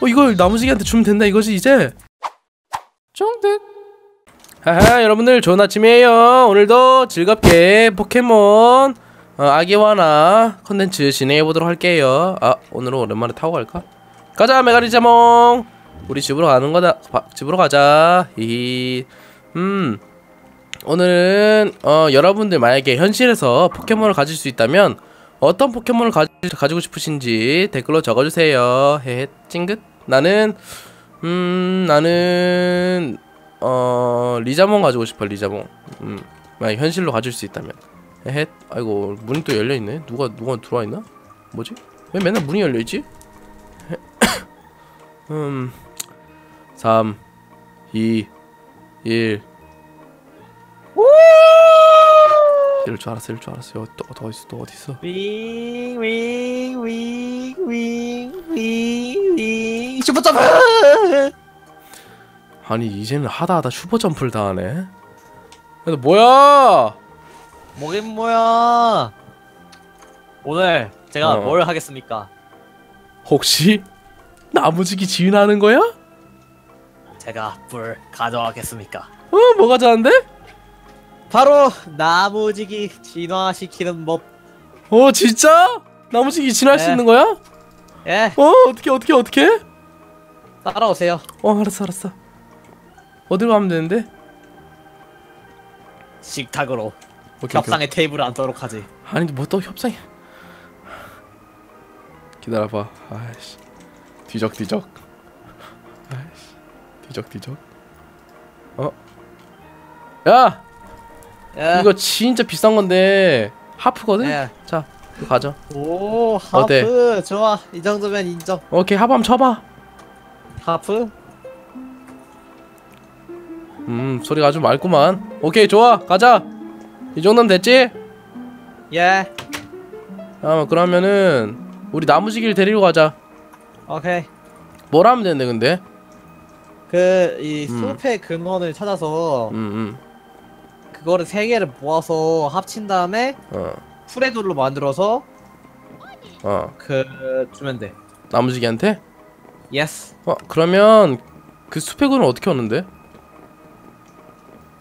어 이걸 나무지기한테 주면 된다 이거지 이제? 정득. 하하 여러분들 좋은 아침이에요. 오늘도 즐겁게 포켓몬 어, 아기와나 컨텐츠 진행해보도록 할게요. 아 오늘은 오랜만에 타고 갈까? 가자 메가리 자몽! 우리 집으로 가는 거다. 바, 집으로 가자. 히히. 음 오늘은 어, 여러분들 만약에 현실에서 포켓몬을 가질 수 있다면 어떤 포켓몬을 가, 가지고 싶으신지 댓글로 적어주세요. 헤헤 찡긋. 나는 음 나는 어 리자몽 가지고 싶어 리자몽. 음 만약 현실로 가질 수 있다면. 헤헤 아이고 문이 또 열려있네. 누가 누가 들어와 있나? 뭐지? 왜 맨날 문이 열려있지? 음 3 2 1 이럴 줄 알았어 이럴 줄 알았어. 여기 또, 또 어딨어 또 어딨어? 윙 윙 윙 윙 윙 윙. 슈퍼 점프! 아니 이제는 하다 하다 슈퍼 점프를 다 하네. 근데 뭐야? 뭐긴 뭐야? 오늘 제가 어. 뭘 하겠습니까? 혹시 나무지기 지은하는 거야? 제가 불 가져가겠습니까? 어 뭐가 자는데? 바로 나무지기 진화시키는 법 어 진짜? 나무지기 진화할 수 네. 있는 거야? 예, 어 어떻게 어떻게 어떻게? 따라오세요 어 알았어 알았어 어디로 가면 되는데? 식탁으로 오케이, 오케이. 협상의 테이블을 앉도록 하지 아니 뭐 또 협상이 기다려봐 아이씨 뒤적 뒤적 아이씨 뒤적 뒤적 어? 야 예. 이거 진짜 비싼 건데 하프거든? 예. 자 가져 오 어때? 하프 좋아 이 정도면 인정 오케이 하프 한번 쳐봐 하프 음 소리가 아주 맑구만 오케이 좋아 가자 이 정도면 됐지? 예 아 그러면은 우리 나무지기를 데리러 가자 오케이 뭘 하면 되는데 근데? 그이 음. 숲의 근원을 찾아서 음 음 그거를 세 개를 모아서 합친 다음에 어 프레돌로 만들어서 어. 그 주면 돼. 나무지기한테? 예스. 어 그러면 그 군은 어떻게?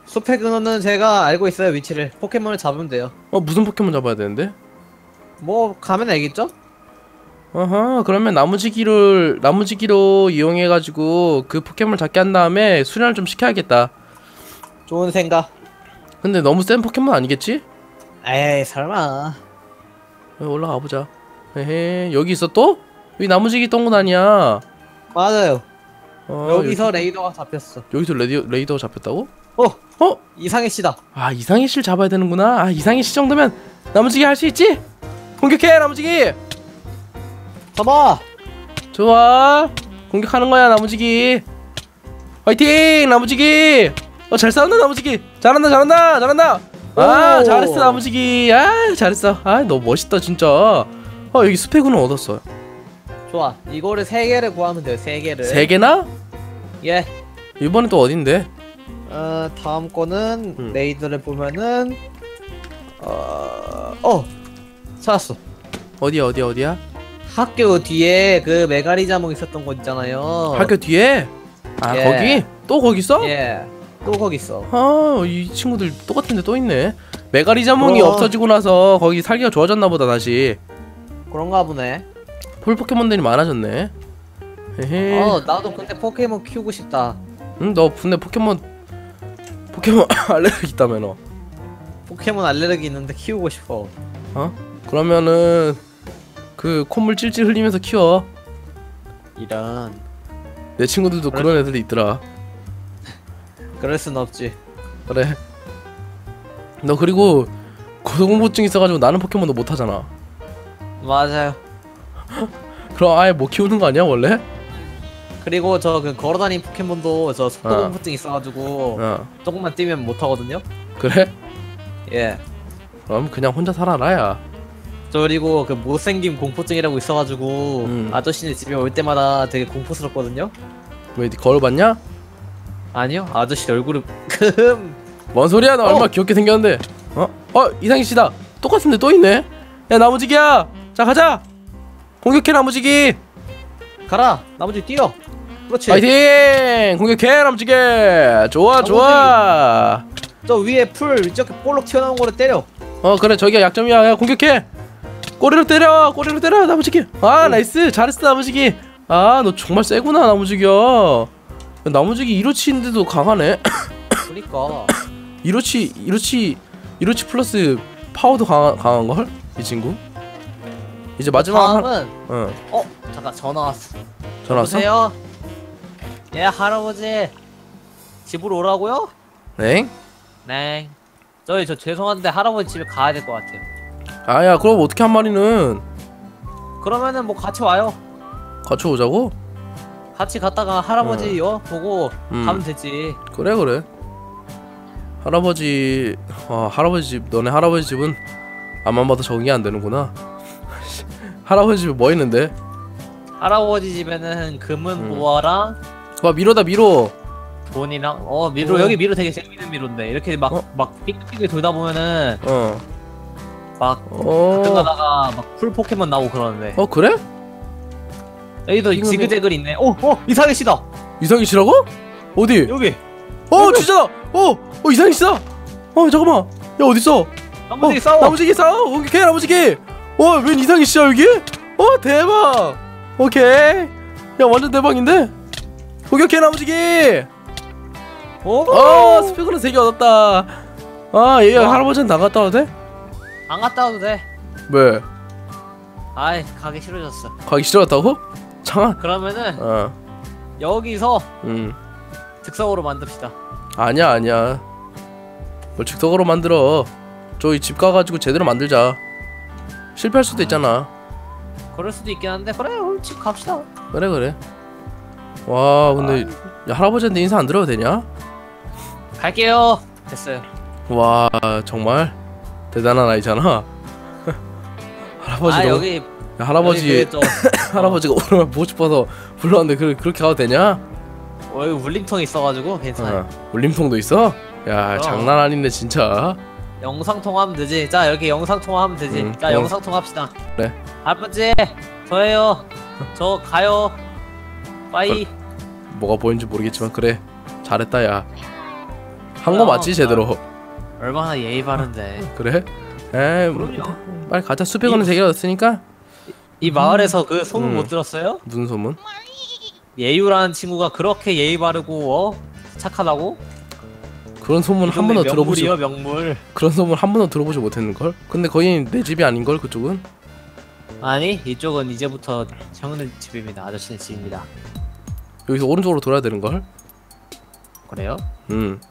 숲의 근원은 제가 알고 있어요 위치를. 포켓몬을 잡으면 돼요. 어 무슨 포켓몬 잡아야 되는데? 뭐 가면 알겠죠? 어허 그러면 나무지기를 나무지기로 이용해 가지고 그 포켓몬을 잡게 한 다음에 수련을 좀 시켜야겠다. 좋은 생각. 근데 너무 센 포켓몬 아니겠지? 에이 설마. 어, 올라가 보자. 에헤 여기 있어 또? 여기 나무지기 똥군 아니야? 맞아요. 어, 여기서 레이더가 잡혔어. 여기, 여기서 레디, 레이더가 잡혔다고? 어 어? 이상해 씨다. 아 이상희 씨를 잡아야 되는구나. 아 이상희 씨 정도면 나무지기 할 수 있지? 공격해 나무지기. 잡아. 좋아 공격하는 거야 나무지기 화이팅 나무지기 어잘 싸운다 나무지기 잘한다 잘한다 잘한다 아 오. 잘했어 나무지기 아 잘했어 아 너 멋있다 진짜 어 여기 스펙은 얻었어 좋아. 이거를 세 개를 구하면 돼요. 세 개를. 세 개나 예. 이번엔 또 어딘데 어 다음 거는 음. 레이더를 보면은 어. 어 찾았어. 어디야 어디야 어디야 학교 뒤에 그 메가리 자몽 있었던 곳 있잖아요. 학교 뒤에 아 예. 거기 또 거기 있어 예. 또 거기 있어. 아 이 친구들 똑같은데 또 있네 메가리 자몽이 그럼. 없어지고 나서 거기 살기가 좋아졌나 보다 다시 그런가 보네. 폴 포켓몬들이 많아졌네 에헤 어, 나도 근데 포켓몬 키우고 싶다. 응, 너 근데 포켓몬 포켓몬 알레르기 있다며 너. 포켓몬 알레르기 있는데 키우고 싶어. 어? 그러면은 그 콧물 찔찔 흘리면서 키워. 이런. 내 친구들도. 그런 애들이 있더라. 그럴 순 없지. 그래. 너 그리고 고소공포증 있어가지고 나는 포켓몬도 못 하잖아. 맞아요. 그럼 아예 못 키우는 거 아니야 원래? 그리고 저 그 걸어다니는 포켓몬도 저 속도 공포증 있어가지고 어. 조금만 뛰면 못 하거든요. 그래? 예. 그럼 그냥 혼자 살아라야. 저 그리고 그 못생김 공포증이라고 있어가지고 음. 아저씨네 집에 올 때마다 되게 공포스럽거든요. 왜네 거울 봤냐? 아니요, 아저씨 얼굴은 금. 뭔 소리야? 나 어. 얼마나 귀엽게 생겼는데. 어? 어 이상희 씨다. 똑같은데 또 있네. 야 나무지기야. 자 가자. 공격해 나무지기. 가라 나머지 뛰어 그렇지 파이팅! 공격해 남지게 좋아 좋아 저 위에 풀 이렇게 볼록 튀어나온 거를 때려 어 그래 저기가 약점이야 야 공격해 꼬리로 때려 꼬리로 때려 나무지기 아 나이스 잘했어 나무지기 아 너 정말 세구나 나무지기야 야, 나무지기 이로치인데도 강하네. 그니까. 이로치 이로치 이로치 플러스 파워도 강한 강한걸? 이 친구? 이제 마지막 한, 다음은 어. 어 잠깐 전화 왔어. 전화 왔어? 여보세요? 예 할아버지. 집으로 오라고요? 네? 네. 저희 저 죄송한데 할아버지 집에 가야 될 것 같아요. 아야 그럼 어떻게 한 마리는? 그러면은 뭐 같이 와요. 같이 오자고? 같이 갔다가 할아버지 요 보고 음. 가면 되지 그래 그래 할아버지 아 할아버지 집 너네 할아버지 집은 앞만 봐도 적응이 안 되는구나 할아버지 집에 뭐 있는데? 할아버지 집에는 금은 음. 보화랑 와 미로다 미로 돈이랑 어 미로 어. 여기 미로 되게 재밌는 미로인데 이렇게 막 어? 막 삑삑 돌다 보면은 어 막 어. 가끔 가다가 막 풀 포켓몬 나오고 그러는데 어 그래? 여기도 이거는- 지그재글 있네 어어 이상해 씨다 이상희 씨라고? 어디? 여기 어 진짜다! 어! 어 이상희 씨다! 어 잠깐만 야 어딨어? 나무들이 어, 싸워 나무지기 싸워! 공격해 나무지기! 와 웬 이상희 씨야 여기? 어 대박! 오케이 야 완전 대박인데? 공격해 나무지기! 어? 어 스피커는 3개 얻었다 아 얘 와. 할아버지는 나갔다 와도 돼? 안 갔다 와도 돼 왜? 아이 가기 싫어졌어 가기 싫어졌다고? 장아 그러면은 어. 여기서 음. 즉석으로 만듭시다. 아니야 아니야. 뭘 즉석으로 만들어. 저기 집 가가지고 제대로 만들자. 실패할 수도 있잖아. 그럴 수도 있긴 한데 그래 우리 집 갑시다. 그래 그래. 와 근데 야, 할아버지한테 인사 안 드려도 되냐? 갈게요. 됐어요. 와 정말 대단한 아이잖아. 할아버지 아 너무 여기 야, 할아버지 여기 그 저, 할아버지가 오랜만에 보고 싶어서 불렀는데 그, 그렇게 가도 되냐? 어, 여기 울림통이 있어가지고 괜찮아요. 어. 울림통도 있어? 야 그럼. 장난 아니네 진짜. 영상 통화하면 되지. 자 여기 영상 통화하면 되지. 음, 자 어. 영상 통화합시다. 그래. 아버지 저예요. 저 가요. 빠이. 뭐가 보이는지 모르겠지만 그래. 잘했다 야한 거 어, 맞지 제대로? 얼마나 예의 바른데. 그래? 에이 뭐, 빨리 가자. 수백 원은 세개 얻었으니까 이 마을에서 그 소문 음. 못 들었어요? 무슨 소문? 예유라는 친구가 그렇게 예의 바르고 어? 착하다고? 그런 소문 한 번도 들어보지 명물이요 명물 그런 소문 한 번도 들어보지 못했는 걸? 근데 거의 내 집이 아닌 걸 그쪽은? 아니 이쪽은 이제부터 형네 집입니다 아저씨네 집입니다 여기서 오른쪽으로 돌아야 되는 걸? 그래요? 음.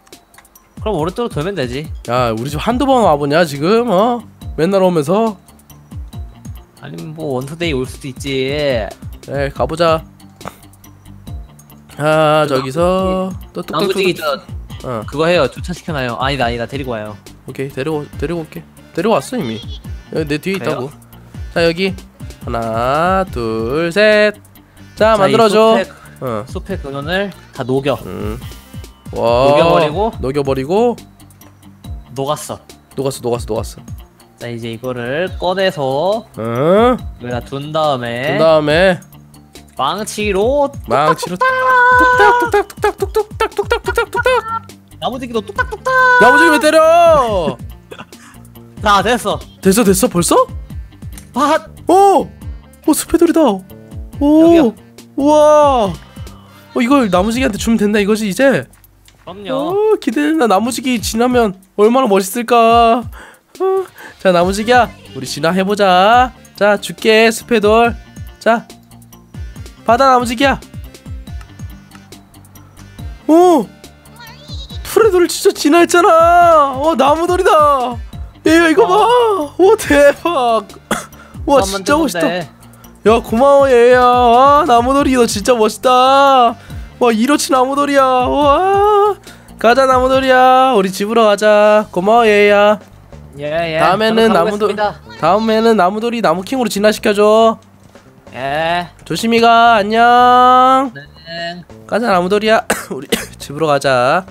그럼 오른쪽으로 돌면 되지 야 우리 집 한두 번 와보냐 지금 어? 맨날 오면서 아니면 뭐 원투데이 올 수도 있지. 에 가보자. 아 저기서 또 뚝뚝뚝 저 어. 그거 해요. 주차 시켜놔요. 아니다 아니다. 데리고 와요. 오케이. 데리고 데리고 올게. 데려왔어 이미. 여기 내 뒤에 그래요? 있다고. 자 여기. 하나 둘 셋 자 자, 이 만들어줘. 숲의, 어. 숲의 근원을 다 녹여. 음. 와 녹여버리고? 녹여버리고. 녹았어. 녹았어 녹았어 녹았어 자 이제 이거를 꺼내서 응? 여기다 둔 다음에 그 다음에 망치로 망치로 뚝딱 뚝딱! 뚝딱 뚝딱 뚝딱 뚝딱 뚝딱 나무지기도 뚝딱뚝딱! 야무지게 왜 때려? 자 됐어. 됐어 됐어 벌써? 밭! 오! 오 스페돌이다. 오! 우와! 어 이걸 나무지기한테 주면 된다 이거지 이제? 그럼요. 어 기대된다. 나무지기 지나면 얼마나 멋있을까? 어, 자 나무지기야 우리 진화 해보자. 자 줄게 스페돌. 자 받아 나무지기야. 오 프레돌 진짜 진화했잖아. 어 나무돌이다. 얘 이거 봐오 대박. 와 진짜 멋있다. 뜯는데. 야 고마워 얘야. 와 나무돌이 너 진짜 멋있다. 와 이로치 나무돌이야. 와 가자 나무돌이야. 우리 집으로 가자. 고마워 얘야 예, 예. 다음에는 나무돌. 다음에는 나무돌이 나무킹으로 진화시켜줘 예. 조심히 가 안녕 네. 가자 나무돌이야 우리 집으로 가자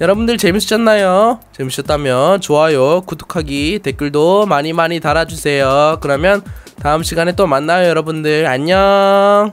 여러분들 재밌으셨나요? 재밌으셨다면 좋아요 구독하기 댓글도 많이 많이 달아주세요 그러면 다음 시간에 또 만나요 여러분들 안녕